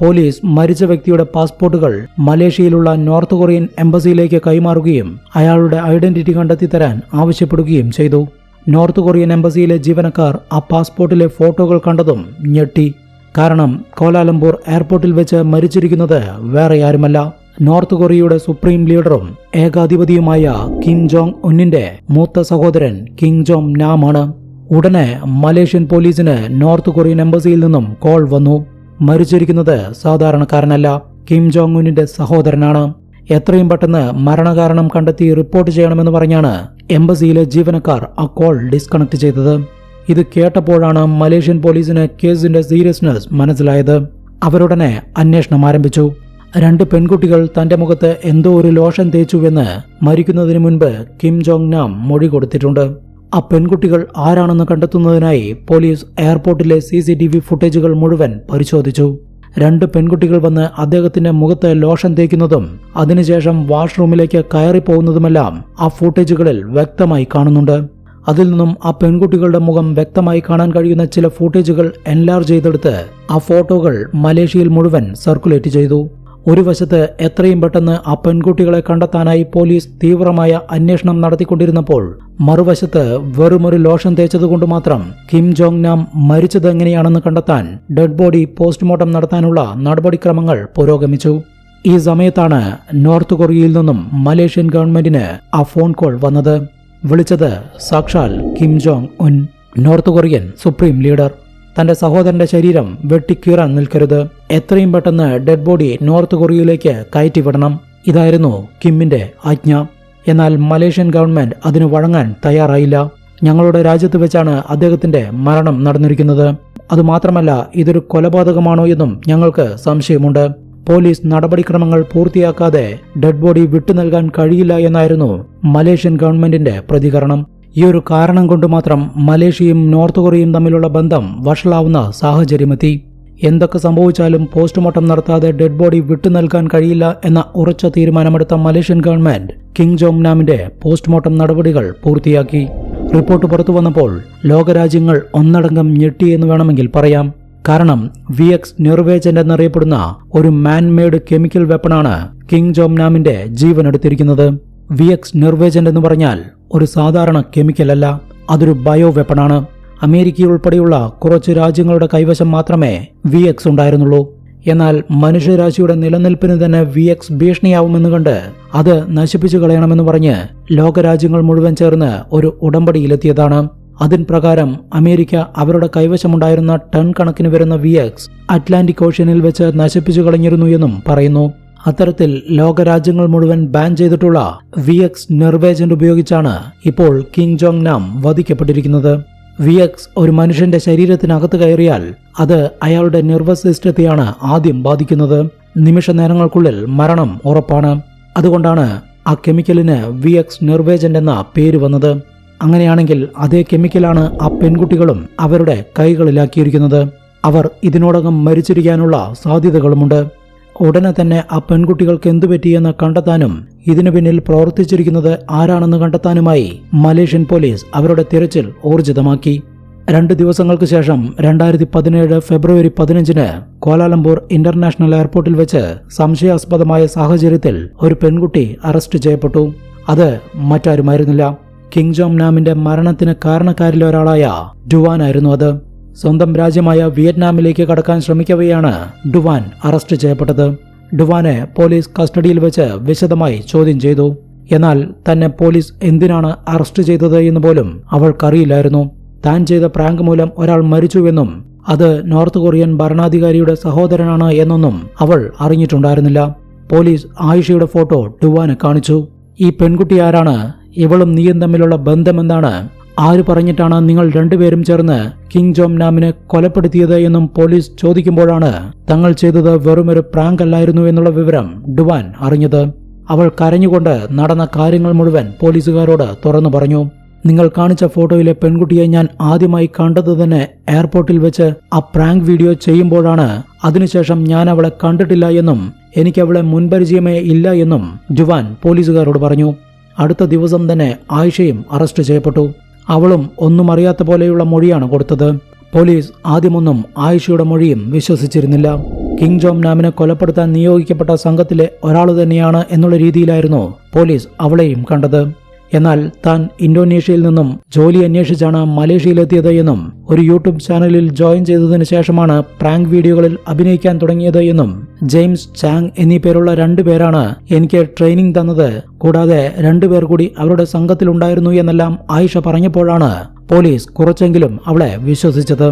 Speaker 1: പോലീസ് മരിച്ച വ്യക്തിയുടെ പാസ്പോർട്ടുകൾ മലേഷ്യയിലുള്ള നോർത്ത് കൊറിയൻ എംബസിയിലേക്ക് കൈമാറുകയും അയാളുടെ ഐഡന്റിറ്റി കണ്ടെത്തി തരാൻ ആവശ്യപ്പെടുകയും ചെയ്തു. നോർത്ത് കൊറിയൻ എംബസിയിലെ ജീവനക്കാർ ആ പാസ്പോർട്ടിലെ ഫോട്ടോകൾ കണ്ടതും ഞെട്ടി. കാരണം കോലാലംപൂർ എയർപോർട്ടിൽ വെച്ച് മരിച്ചിരിക്കുന്നത് വേറെ ആരുമല്ല. നോർത്ത് കൊറിയയുടെ സുപ്രീം ലീഡറും ഏകാധിപതിയുമായ കിം ജോങ് ഉന്നിന്റെ മൂത്ത സഹോദരൻ കിം ജോങ് നാമാണ്. ഉടനെ മലേഷ്യൻ പോലീസിന് നോർത്ത് കൊറിയൻ എംബസിയിൽ നിന്നും കോൾ വന്നു. മരിച്ചിരിക്കുന്നത് സാധാരണക്കാരനല്ല കിം ജോങ് ഉന്നിന്റെ സഹോദരനാണ്. എത്രയും പെട്ടെന്ന് മരണകാരണം കണ്ടെത്തി റിപ്പോർട്ട് ചെയ്യണമെന്ന് പറഞ്ഞാണ് എംബസിയിലെ ജീവനക്കാർ ആ കോൾ ഡിസ്കണക്ട് ചെയ്തത്. ഇത് കേട്ടപ്പോഴാണ് മലേഷ്യൻ പോലീസിന് കേസിന്റെ സീരിയസ്നെസ് മനസ്സിലായത്. അവരുടനെ അന്വേഷണം ആരംഭിച്ചു. രണ്ട് പെൺകുട്ടികൾ തന്റെ മുഖത്ത് എന്തോ ഒരു ലോഷൻ തേച്ചുവെന്ന് മരിക്കുന്നതിന് മുൻപ് കിം ജോങ് നാം മൊഴി കൊടുത്തിട്ടുണ്ട്. ആ പെൺകുട്ടികൾ ആരാണെന്ന് കണ്ടെത്തുന്നതിനായി പോലീസ് എയർപോർട്ടിലെ സി സി ടി വി ഫുട്ടേജുകൾ മുഴുവൻ പരിശോധിച്ചു. രണ്ട് പെൺകുട്ടികൾ വന്ന് അദ്ദേഹത്തിന്റെ മുഖത്ത് ലോഷൻ തേക്കുന്നതും അതിനുശേഷം വാഷ്റൂമിലേക്ക് കയറിപ്പോകുന്നതുമെല്ലാം ആ ഫുട്ടേജുകളിൽ വ്യക്തമായി കാണുന്നുണ്ട്. അതിൽ നിന്നും ആ പെൺകുട്ടികളുടെ മുഖം വ്യക്തമായി കാണാൻ കഴിയുന്ന ചില ഫൂട്ടേജുകൾ എൻലാർജ് ചെയ്തെടുത്ത് ആ ഫോട്ടോകൾ മലേഷ്യയിൽ മുഴുവൻ സർക്കുലേറ്റ് ചെയ്തു. ഒരു വശത്ത് എത്രയും പെട്ടെന്ന് ആ പെൺകുട്ടികളെ കണ്ടെത്താനായി പോലീസ് തീവ്രമായ അന്വേഷണം നടത്തിക്കൊണ്ടിരുന്നപ്പോൾ മറുവശത്ത് വെറുമൊരു ലോഷൻ തേച്ചതുകൊണ്ട് മാത്രം കിം ജോങ് നാം മരിച്ചത് എങ്ങനെയാണെന്ന് കണ്ടെത്താൻ ഡെഡ് ബോഡി പോസ്റ്റ്മോർട്ടം നടത്താനുള്ള നടപടിക്രമങ്ങൾ പുരോഗമിച്ചു. ഈ സമയത്താണ് നോർത്ത് കൊറിയയിൽ നിന്നും മലേഷ്യൻ ഗവൺമെന്റിന് ആ ഫോൺ കോൾ വന്നത്. വിളിച്ചത് സാക്ഷാൽ Kim Jong Un North Korean supreme leader. തന്റെ സഹോദരന്റെ ശരീരം വെട്ടിക്കീറാൻ നിൽക്കരുത്. എത്രയും പെട്ടെന്ന് ഡെഡ് ബോഡി നോർത്ത് കൊറിയയിലേക്ക് കയറ്റിവിടണം. ഇതായിരുന്നു കിമ്മിന്റെ ആജ്ഞ. എന്നാൽ മലേഷ്യൻ ഗവൺമെന്റ് അതിന് വഴങ്ങാൻ തയ്യാറായില്ല. ഞങ്ങളുടെ രാജ്യത്ത് വെച്ചാണ് അദ്ദേഹത്തിന്റെ മരണം നടന്നിരിക്കുന്നത്. അതുമാത്രമല്ല ഇതൊരു കൊലപാതകമാണോ എന്നും ഞങ്ങൾക്ക് സംശയമുണ്ട്. പോലീസ് നടപടിക്രമങ്ങൾ പൂർത്തിയാക്കാതെ ഡെഡ് ബോഡി വിട്ടു നൽകാൻ കഴിയില്ല എന്നായിരുന്നു മലേഷ്യൻ ഗവൺമെന്റിന്റെ പ്രതികരണം. ഈ ഒരു കാരണം കൊണ്ട് മാത്രം മലേഷ്യയും നോർത്ത് കൊറിയയും തമ്മിലുള്ള ബന്ധം വഷളാവുന്ന സാഹചര്യമെത്തി. എന്തൊക്കെ സംഭവിച്ചാലും പോസ്റ്റ്മോർട്ടം നടത്താതെ ഡെഡ് ബോഡി വിട്ടു നൽകാൻ കഴിയില്ല എന്ന ഉറച്ച തീരുമാനമെടുത്ത മലേഷ്യൻ ഗവൺമെന്റ് കിങ് ജോങ് നാമിന്റെ പോസ്റ്റ്മോർട്ടം നടപടികൾ പൂർത്തിയാക്കി. റിപ്പോർട്ട് പുറത്തു വന്നപ്പോൾ ലോകരാജ്യങ്ങൾ ഒന്നടങ്കം ഞെട്ടിയെന്ന് വേണമെങ്കിൽ പറയാം. കാരണം വി എക്സ് നിർവേജന്റ് എന്നറിയപ്പെടുന്ന ഒരു മാൻമെയ്ഡ് കെമിക്കൽ വെപ്പണാണ് കിങ് ജോംനാമിന്റെ ജീവൻ എടുത്തിരിക്കുന്നത്. വി എക്സ് നിർവേജന്റ് എന്ന് പറഞ്ഞാൽ ഒരു സാധാരണ കെമിക്കൽ അല്ല അതൊരു ബയോ വെപ്പണാണ് അമേരിക്ക ഉൾപ്പെടെയുള്ള കുറച്ച് രാജ്യങ്ങളുടെ കൈവശം മാത്രമേ വി എക്സ് ഉണ്ടായിരുന്നുള്ളൂ. എന്നാൽ മനുഷ്യരാശിയുടെ നിലനിൽപ്പിന് തന്നെ വി എക്സ് ഭീഷണിയാവുമെന്ന് കണ്ട് അത് നശിപ്പിച്ചു കളയണമെന്ന് പറഞ്ഞ് ലോകരാജ്യങ്ങൾ മുഴുവൻ ചേർന്ന് ഒരു ഉടമ്പടിയിലെത്തിയതാണ്. അതിൻ പ്രകാരം അമേരിക്ക അവരുടെ കൈവശമുണ്ടായിരുന്ന ടൺ കണക്കിന് വരുന്ന വി എക്സ് അറ്റ്ലാന്റിക് ഓഷ്യനിൽ വെച്ച് നശിപ്പിച്ചു കളഞ്ഞിരുന്നു എന്നും പറയുന്നു. അത്തരത്തിൽ ലോകരാജ്യങ്ങൾ മുഴുവൻ ബാൻ ചെയ്തിട്ടുള്ള വി എക്സ് നെർവേജന്റ് ഉപയോഗിച്ചാണ് ഇപ്പോൾ കിങ് ജോങ് നാം വധിക്കപ്പെട്ടിരിക്കുന്നത്. വി എക്സ് ഒരു മനുഷ്യന്റെ ശരീരത്തിനകത്ത് കയറിയാൽ അത് അയാളുടെ നെർവസ് സിസ്റ്റത്തെയാണ് ആദ്യം ബാധിക്കുന്നത്. നിമിഷ നേരങ്ങൾക്കുള്ളിൽ മരണം ഉറപ്പാണ്. അതുകൊണ്ടാണ് ആ കെമിക്കലിന് വി എക്സ് നെർവേജന്റ് എന്ന പേര് വന്നത്. അങ്ങനെയാണെങ്കിൽ അതേ കെമിക്കലാണ് ആ പെൺകുട്ടികളും അവരുടെ കൈകളിലാക്കിയിരിക്കുന്നത്. അവർ ഇതിനോടകം മരിച്ചിരിക്കാനുള്ള സാധ്യതകളുമുണ്ട്. ഉടനെ തന്നെ ആ പെൺകുട്ടികൾക്ക് എന്തു പറ്റിയെന്ന് കണ്ടെത്താനും ഇതിനു പിന്നിൽ പ്രവർത്തിച്ചിരിക്കുന്നത് ആരാണെന്ന് കണ്ടെത്താനുമായി മലേഷ്യൻ പോലീസ് അവരുടെ തിരച്ചിൽ ഊർജിതമാക്കി. രണ്ട് ദിവസങ്ങൾക്ക് ശേഷം രണ്ടായിരത്തി പതിനേഴ് ഫെബ്രുവരി പതിനഞ്ചിന് കോലാലംപൂർ ഇന്റർനാഷണൽ എയർപോർട്ടിൽ വെച്ച് സംശയാസ്പദമായ സാഹചര്യത്തിൽ ഒരു പെൺകുട്ടി അറസ്റ്റ് ചെയ്യപ്പെട്ടു. അത് മറ്റാരുമായിരുന്നില്ല. കിങ് ജോം നാമിന്റെ മരണത്തിന് കാരണക്കാരിൽ ഒരാളായ ഡുവാനായിരുന്നു അത്. സ്വന്തം രാജ്യമായ വിയറ്റ്നാമിലേക്ക് കടക്കാൻ ശ്രമിക്കവെയാണ് ഡുവാൻ അറസ്റ്റ് ചെയ്യപ്പെട്ടത്. ഡുവാനെ പോലീസ് കസ്റ്റഡിയിൽ വെച്ച് വിശദമായി ചോദ്യം ചെയ്തു. എന്നാൽ തന്നെ പോലീസ് എന്തിനാണ് അറസ്റ്റ് ചെയ്തത് എന്ന് പോലും അവൾക്കറിയില്ലായിരുന്നു. താൻ ചെയ്ത പ്രാങ്ക് മൂലം ഒരാൾ മരിച്ചുവെന്നും അത് നോർത്ത് കൊറിയൻ ഭരണാധികാരിയുടെ സഹോദരനാണ് എന്നൊന്നും അവൾ അറിഞ്ഞിട്ടുണ്ടായിരുന്നില്ല. പോലീസ് ആയിഷയുടെ ഫോട്ടോ ഡുവാന് കാണിച്ചു. ഈ പെൺകുട്ടി ആരാണ് ഇവളും നീയും തമ്മിലുള്ള ബന്ധമെന്താണ്? ആര് പറഞ്ഞിട്ടാണ് നിങ്ങൾ രണ്ടുപേരും ചേർന്ന് കിങ് ജോം നാമിനെ കൊലപ്പെടുത്തിയത് എന്നും പോലീസ് ചോദിക്കുമ്പോഴാണ് തങ്ങൾ ചെയ്തത് വെറുമൊരു പ്രാങ്ക് അല്ലായിരുന്നു എന്നുള്ള വിവരം ഡുവാൻ അറിഞ്ഞത്. അവൾ കരഞ്ഞുകൊണ്ട് നടന്ന കാര്യങ്ങൾ മുഴുവൻ പോലീസുകാരോട് തുറന്നു പറഞ്ഞു. നിങ്ങൾ കാണിച്ച ഫോട്ടോയിലെ പെൺകുട്ടിയെ ഞാൻ ആദ്യമായി കണ്ടത് തന്നെ എയർപോർട്ടിൽ വെച്ച് ആ പ്രാങ്ക് വീഡിയോ ചെയ്യുമ്പോഴാണ്. അതിനുശേഷം ഞാൻ അവളെ കണ്ടിട്ടില്ല എന്നും എനിക്ക് അവളെ മുൻപരിചയമേ ഇല്ല എന്നും ജുവാൻ പോലീസുകാരോട് പറഞ്ഞു. അടുത്ത ദിവസം തന്നെ ആയിഷയും അറസ്റ്റ് ചെയ്യപ്പെട്ടു. അവളും ഒന്നും അറിയാത്ത പോലെയുള്ള മൊഴിയാണ് കൊടുത്തത്. പോലീസ് ആദ്യമൊന്നും ആയിഷയുടെ മൊഴിയും വിശ്വസിച്ചിരുന്നില്ല. കിങ് ജോം നാമിനെ കൊലപ്പെടുത്താൻ നിയോഗിക്കപ്പെട്ട സംഘത്തിലെ ഒരാൾ തന്നെയാണ് എന്നുള്ള രീതിയിലായിരുന്നു പോലീസ് അവളെയും കണ്ടത്. എന്നാൽ താൻ ഇന്തോനേഷ്യയിൽ നിന്നും ജോലി അന്വേഷിച്ചാണ് മലേഷ്യയിലെത്തിയത് എന്നും ഒരു യൂട്യൂബ് ചാനലിൽ ജോയിൻ ചെയ്തതിനു ശേഷമാണ് പ്രാങ്ക് വീഡിയോകളിൽ അഭിനയിക്കാൻ തുടങ്ങിയത് എന്നും ജെയിംസ് ചാങ് എന്നീ പേരുള്ള രണ്ടുപേരാണ് എനിക്ക് ട്രെയിനിങ് തന്നത്. കൂടാതെ രണ്ടുപേർ കൂടി അവരുടെ സംഘത്തിലുണ്ടായിരുന്നു എന്നെല്ലാം ആയിഷ പറഞ്ഞപ്പോഴാണ് പോലീസ് കുറച്ചെങ്കിലും അവളെ വിശ്വസിച്ചത്.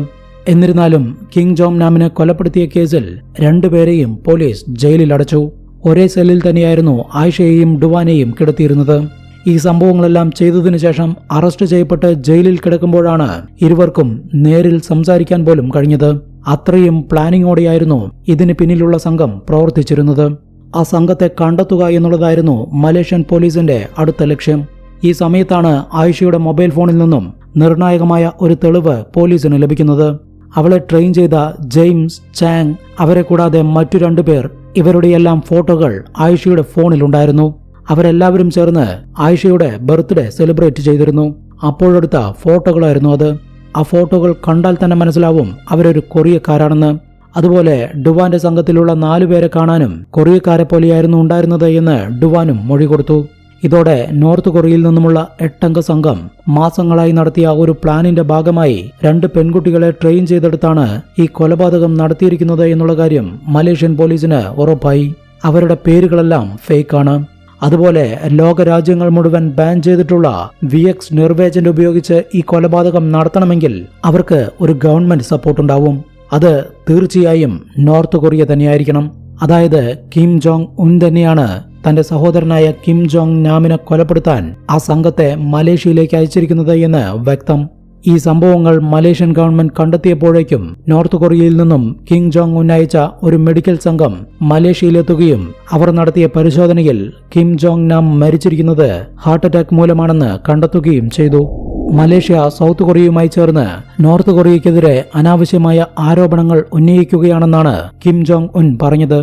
Speaker 1: എന്നിരുന്നാലും കിങ് ജോം നാമിനെ കൊലപ്പെടുത്തിയ കേസിൽ രണ്ടുപേരെയും പോലീസ് ജയിലിൽ അടച്ചു ഒരേ സെല്ലിൽ തന്നെയായിരുന്നു ആയിഷയെയും ഡുവാനെയും കിടത്തിയിരുന്നത്. ഈ സംഭവങ്ങളെല്ലാം ചെയ്തതിനു ശേഷം അറസ്റ്റ് ചെയ്യപ്പെട്ട് ജയിലിൽ കിടക്കുമ്പോഴാണ് ഇരുവർക്കും നേരിൽ സംസാരിക്കാൻ പോലും കഴിഞ്ഞത്. അത്രയും പ്ലാനിങ്ങോടെയായിരുന്നു ഇതിന് പിന്നിലുള്ള സംഘം പ്രവർത്തിച്ചിരുന്നത്. ആ സംഘത്തെ കണ്ടെത്തുക എന്നുള്ളതായിരുന്നു മലേഷ്യൻ പോലീസിന്റെ അടുത്ത ലക്ഷ്യം. ഈ സമയത്താണ് ആയിഷയുടെ മൊബൈൽ ഫോണിൽ നിന്നും നിർണായകമായ ഒരു തെളിവ് പോലീസിന് ലഭിക്കുന്നത്. അവളെ ട്രെയിൻ ചെയ്ത ജെയിംസ് ചാങ് അവരെ കൂടാതെ മറ്റു രണ്ടുപേർ ഇവരുടെയെല്ലാം ഫോട്ടോകൾ ആയിഷയുടെ ഫോണിലുണ്ടായിരുന്നു. അവരെല്ലാവരും ചേർന്ന് ആയിഷയുടെ ബർത്ത്ഡേ സെലിബ്രേറ്റ് ചെയ്തിരുന്നു. അപ്പോഴെടുത്ത ഫോട്ടോകളായിരുന്നു അത്. ആ ഫോട്ടോകൾ കണ്ടാൽ തന്നെ മനസ്സിലാവും അവരൊരു കൊറിയക്കാരാണെന്ന്. അതുപോലെ ഡുവാന്റെ സംഘത്തിലുള്ള നാലുപേരെ കാണാനും കൊറിയക്കാരെ പോലെയായിരുന്നു ഉണ്ടായിരുന്നത് എന്ന് ഡുവാനും മൊഴി കൊടുത്തു. ഇതോടെ നോർത്ത് കൊറിയയിൽ നിന്നുമുള്ള എട്ടംഗ സംഘം മാസങ്ങളായി നടത്തിയ ഒരു പ്ലാനിന്റെ ഭാഗമായി രണ്ട് പെൺകുട്ടികളെ ട്രെയിൻ ചെയ്തെടുത്താണ് ഈ കൊലപാതകം നടത്തിയിരിക്കുന്നത് എന്നുള്ള കാര്യം മലേഷ്യൻ പോലീസിന് ഉറപ്പായി. അവരുടെ പേരുകളെല്ലാം ഫേക്കാണ്. അതുപോലെ ലോകരാജ്യങ്ങൾ മുഴുവൻ ബാൻ ചെയ്തിട്ടുള്ള വി എക്സ് നിർവേജന്റ് ഉപയോഗിച്ച് ഈ കൊലപാതകം നടത്തണമെങ്കിൽ അവർക്ക് ഒരു ഗവൺമെന്റ് സപ്പോർട്ട് ഉണ്ടാവും. അത് തീർച്ചയായും നോർത്ത് കൊറിയ തന്നെയായിരിക്കണം. അതായത് കിം ജോങ് ഉൻ തന്നെയാണ് തന്റെ സഹോദരനായ കിം ജോങ് നാമിനെ കൊലപ്പെടുത്താൻ ആ സംഘത്തെ മലേഷ്യയിലേക്ക് അയച്ചിരിക്കുന്നത് എന്ന് വ്യക്തം. ഈ സംഭവങ്ങൾ മലേഷ്യൻ ഗവൺമെന്റ് കണ്ടെത്തിയപ്പോഴേക്കും നോർത്ത് കൊറിയയിൽ നിന്നും കിങ് ജോങ് ഉൻ അയച്ച ഒരു മെഡിക്കൽ സംഘം മലേഷ്യയിലെത്തുകയും അവർ നടത്തിയ പരിശോധനയിൽ കിം ജോങ് നാം മരിച്ചിരിക്കുന്നത് ഹാർട്ട് അറ്റാക്ക് മൂലമാണെന്ന് കണ്ടെത്തുകയും ചെയ്തു. മലേഷ്യ സൗത്ത് കൊറിയയുമായി ചേർന്ന് നോർത്ത് കൊറിയയ്ക്കെതിരെ അനാവശ്യമായ ആരോപണങ്ങൾ ഉന്നയിക്കുകയാണെന്നാണ് കിം ജോങ് ഉൻ പറഞ്ഞത്.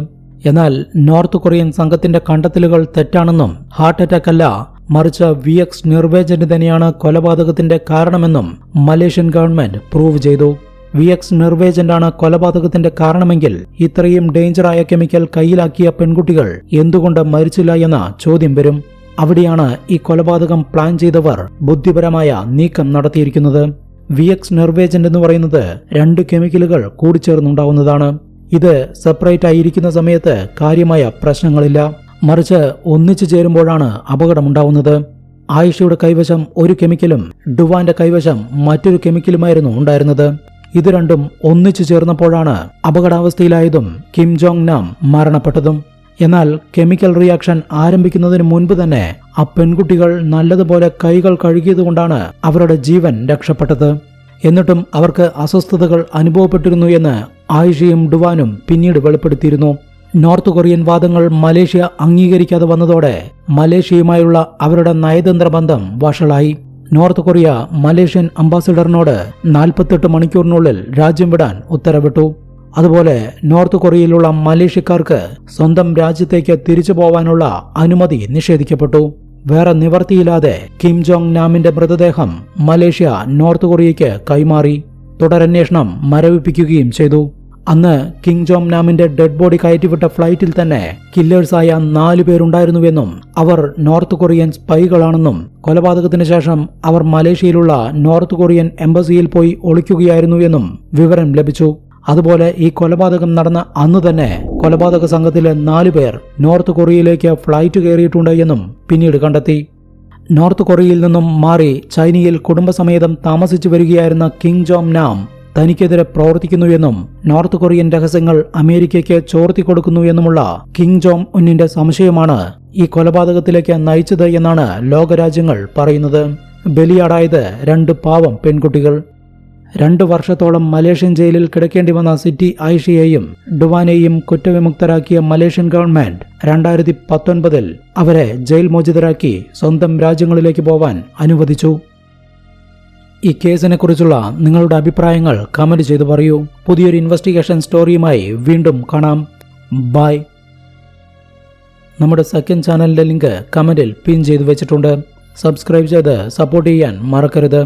Speaker 1: എന്നാൽ നോർത്ത് കൊറിയൻ സംഘത്തിന്റെ കണ്ടെത്തലുകൾ തെറ്റാണെന്നും ഹാർട്ട് അറ്റാക്ക് അല്ല മറിച്ച് വി എക്സ് നിർവേജന് തന്നെയാണ് കൊലപാതകത്തിന്റെ കാരണമെന്നും മലേഷ്യൻ ഗവൺമെന്റ് പ്രൂവ് ചെയ്തു. വി എക്സ് നിർവേജന്റാണ് കൊലപാതകത്തിന്റെ കാരണമെങ്കിൽ ഇത്രയും ഡേഞ്ചറായ കെമിക്കൽ കയ്യിലാക്കിയ പെൺകുട്ടികൾ എന്തുകൊണ്ട് മരിച്ചില്ല എന്ന ചോദ്യം വരും. അവിടെയാണ് ഈ കൊലപാതകം പ്ലാൻ ചെയ്തവർ ബുദ്ധിപരമായ നീക്കം നടത്തിയിരിക്കുന്നത്. വി എക്സ് നിർവേജന്റ് എന്ന് പറയുന്നത് രണ്ട് കെമിക്കലുകൾ കൂടിച്ചേർന്നുണ്ടാവുന്നതാണ്. ഇത് സെപ്പറേറ്റ് ആയിരിക്കുന്ന സമയത്ത് കാര്യമായ പ്രശ്നങ്ങളില്ല. മറിച്ച് ഒന്നിച്ചു ചേരുമ്പോഴാണ് അപകടമുണ്ടാവുന്നത്. ആയിഷയുടെ കൈവശം ഒരു കെമിക്കലും ഡുവാന്റെ കൈവശം മറ്റൊരു കെമിക്കലുമായിരുന്നു ഉണ്ടായിരുന്നത്. ഇത് രണ്ടും ഒന്നിച്ചു ചേർന്നപ്പോഴാണ് അപകടാവസ്ഥയിലായതും കിം ജോങ് നാം മരണപ്പെട്ടതും. എന്നാൽ കെമിക്കൽ റിയാക്ഷൻ ആരംഭിക്കുന്നതിന് മുൻപ് തന്നെ ആ പെൺകുട്ടികൾ നല്ലതുപോലെ കൈകൾ കഴുകിയതുകൊണ്ടാണ് അവരുടെ ജീവൻ രക്ഷപ്പെട്ടത്. എന്നിട്ടും അവർക്ക് അസ്വസ്ഥതകൾ അനുഭവപ്പെട്ടിരുന്നു എന്ന് ആയിഷയും ഡുവാനും പിന്നീട് വെളിപ്പെടുത്തിയിരുന്നു. നോർത്ത് കൊറിയൻ വാദങ്ങൾ മലേഷ്യ അംഗീകരിക്കാതെ വന്നതോടെ മലേഷ്യയുമായുള്ള അവരുടെ നയതന്ത്ര ബന്ധം വഷളായി. നോർത്ത് കൊറിയ മലേഷ്യൻ അംബാസിഡറിനോട് നാൽപ്പത്തെട്ട് മണിക്കൂറിനുള്ളിൽ രാജ്യം വിടാൻ ഉത്തരവിട്ടു. അതുപോലെ നോർത്ത് കൊറിയയിലുള്ള മലേഷ്യക്കാർക്ക് സ്വന്തം രാജ്യത്തേക്ക് തിരിച്ചു പോവാനുള്ള അനുമതി നിഷേധിക്കപ്പെട്ടു. വേറെ നിവർത്തിയില്ലാതെ കിം ജോങ് നാമിന്റെ മൃതദേഹം മലേഷ്യ നോർത്ത് കൊറിയയ്ക്ക് കൈമാറി. തുടരന്വേഷണം മരവിപ്പിക്കുകയും ചെയ്തു. അന്ന് കിങ് ജോം നാമിന്റെ ഡെഡ് ബോഡി കയറ്റിവിട്ട ഫ്ലൈറ്റിൽ തന്നെ കില്ലേഴ്സായ നാലു പേരുണ്ടായിരുന്നുവെന്നും അവർ നോർത്ത് കൊറിയൻ സ്പൈകളാണെന്നും കൊലപാതകത്തിന് ശേഷം അവർ മലേഷ്യയിലുള്ള നോർത്ത് കൊറിയൻ എംബസിയിൽ പോയി ഒളിക്കുകയായിരുന്നുവെന്നും വിവരം ലഭിച്ചു. അതുപോലെ ഈ കൊലപാതകം നടന്ന അന്ന് തന്നെ കൊലപാതക സംഘത്തിലെ നാലു പേർ നോർത്ത് കൊറിയയിലേക്ക് ഫ്ലൈറ്റ് കയറിയിട്ടുണ്ട് എന്നും പിന്നീട് കണ്ടെത്തി. നോർത്ത് കൊറിയയിൽ നിന്നും മാറി ചൈനയിൽ കുടുംബസമേതം താമസിച്ചു വരികയായിരുന്ന കിങ് ജോം നാം തനിക്കെതിരെ പ്രവർത്തിക്കുന്നുവെന്നും നോർത്ത് കൊറിയൻ രഹസ്യങ്ങൾ അമേരിക്കയ്ക്ക് ചോർത്തി കൊടുക്കുന്നു എന്നുമുള്ള കിങ് ജോങ് ഉന്നിന്റെ സംശയമാണ് ഈ കൊലപാതകത്തിലേക്ക് നയിച്ചത് എന്നാണ് ലോകരാജ്യങ്ങൾ പറയുന്നത്. ബലിയാടായത് രണ്ട് പാവം പെൺകുട്ടികൾ. രണ്ടു വർഷത്തോളം മലേഷ്യൻ ജയിലിൽ കിടക്കേണ്ടി വന്ന സിറ്റി ആയിഷയെയും ഡുവാനെയും കുറ്റവിമുക്തരാക്കിയ മലേഷ്യൻ ഗവൺമെന്റ് രണ്ടായിരത്തി പത്തൊൻപതിൽ അവരെ ജയിൽ മോചിതരാക്കി സ്വന്തം രാജ്യങ്ങളിലേക്ക് പോവാൻ അനുവദിച്ചു. ഈ കേസിനെ കുറിച്ചുള്ള നിങ്ങളുടെ അഭിപ്രായങ്ങൾ കമന്റ് ചെയ്തു പറയൂ. പുതിയൊരു ഇൻവെസ്റ്റിഗേഷൻ സ്റ്റോറിയുമായി വീണ്ടും കാണാം. ബൈ നമ്മുടെ സെക്കൻഡ് ചാനലിന്റെ ലിങ്ക് കമന്റിൽ പിൻ ചെയ്തു വെച്ചിട്ടുണ്ട്. സബ്സ്ക്രൈബ് ചെയ്ത് സപ്പോർട്ട് ചെയ്യാൻ മറക്കരുത്.